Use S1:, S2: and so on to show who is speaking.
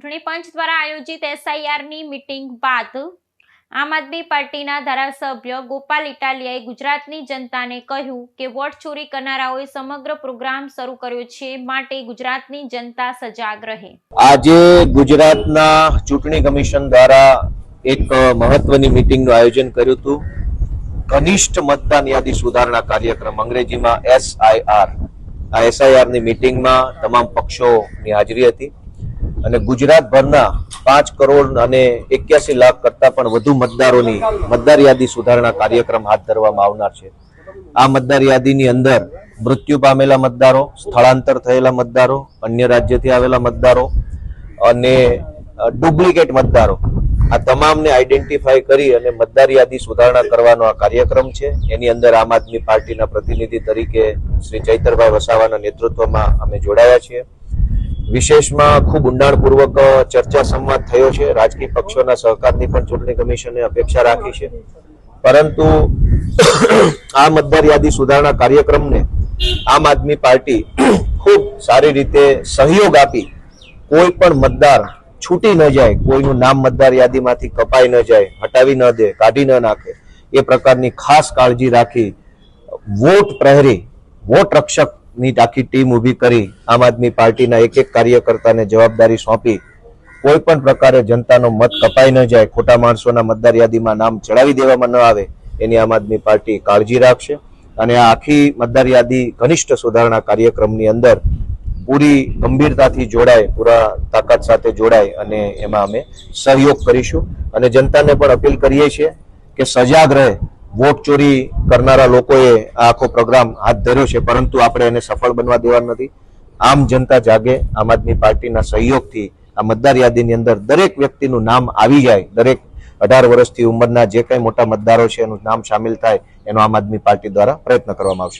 S1: ચૂંટણી પંચ દ્વારા આયોજિત એસઆઈઆરની મિટિંગ બાદ આમ આદમી પાર્ટીના ધારાસભ્ય ગોપાલ ઇટાલિયાએ ગુજરાતની જનતાને કહ્યું કે વોટ ચોરી કરનારાઓએ સમગ્ર પ્રોગ્રામ શરૂ કર્યો છે, માટે ગુજરાતની જનતા સજાગ રહે.
S2: આજે ગુજરાતના ચૂંટણી કમિશન દ્વારા એક મહત્વની મિટિંગનું આયોજન કર્યું હતું. કનિષ્ઠ મતદાન યાદી સુધારણા કાર્યક્રમ અંગ્રેજીમાં એસઆઈઆર. આ એસઆઈઆરની મીટિંગમાં તમામ પક્ષોની હાજરી હતી. અને ગુજરાતભરના પાંચ કરોડ અને એક્યાસી લાખ કરતા પણ વધુ મતદારોની મતદાર યાદી સુધારણા કાર્યક્રમ હાથ ધરવામાં આવનાર છે. આ મતદાર યાદીની અંદર મૃત્યુ પામેલા મતદારો, સ્થળાંતર થયેલા મતદારો, અન્ય રાજ્યથી આવેલા મતદારો અને ડુપ્લિકેટ મતદારો. આ તમામને આઈડેન્ટિફાઈ કરી અને મતદાર યાદી સુધારણા કરવાનો આ કાર્યક્રમ છે. એની અંદર આમ આદમી પાર્ટીના પ્રતિનિધિ તરીકે શ્રી ચૈતરભાઈ વસાવાના નેતૃત્વમાં અમે જોડાયા છીએ. વિશેષમાં ખૂબ ઊંડાણપૂર્વક ચર્ચા સંવાદ થયો છે. રાજકીય પક્ષોના સહકારની પણ ચૂંટણી કમિશને અપેક્ષા રાખી છે. પરંતુ આ મતદાર યાદી સુધારણા કાર્યક્રમને આમ આદમી પાર્ટી ખૂબ સારી રીતે સહયોગ આપી કોઈ પણ મતદાર છૂટી ન જાય, કોઈનું નામ મતદાર યાદીમાંથી કપાઈ ન જાય, હટાવી ન દે, કાઢી ન નાખે, એ પ્રકારની ખાસ કાળજી રાખી વોટ પ્રહરી વોટ રક્ષકની આખી ટીમ ઊભી કરી આમ આદમી પાર્ટીના એક એક કાર્યકર્તાને જવાબદારી સોંપી. કોઈ પણ પ્રકારે જનતાનો મત કપાઈ ન જાય, ખોટા માણસોના મતદાર યાદીમાં નામ ચડાવી દેવામાં ન આવે, એની આમ આદમી પાર્ટી કાળજી રાખશે. અને આ આખી મતદાર યાદી ઘનિષ્ઠ સુધારણા કાર્યક્રમની અંદર પૂરી ગંભીરતાથી જોડાય, પૂરા તાકાત સાથે જોડાય અને એમાં અમે સહયોગ કરીશું. અને જનતાને પણ અપીલ કરીએ છીએ કે સજાગ રહે. વોટ ચોરી કરનારા લોકોએ આ આખો પ્રોગ્રામ હાથ ધર્યો છે, પરંતુ આપણે એને સફળ બનવા દેવા નથી. આમ જનતા જાગે, આમ આદમી પાર્ટીના સહયોગથી આ મતદાર યાદીની અંદર દરેક વ્યક્તિનું નામ આવી જાય. દરેક અઢાર વર્ષથી ઉંમરના જે કંઈ મોટા મતદારો છે, એનું નામ સામેલ થાય, એનો આમ આદમી પાર્ટી દ્વારા પ્રયત્ન કરવામાં આવશે.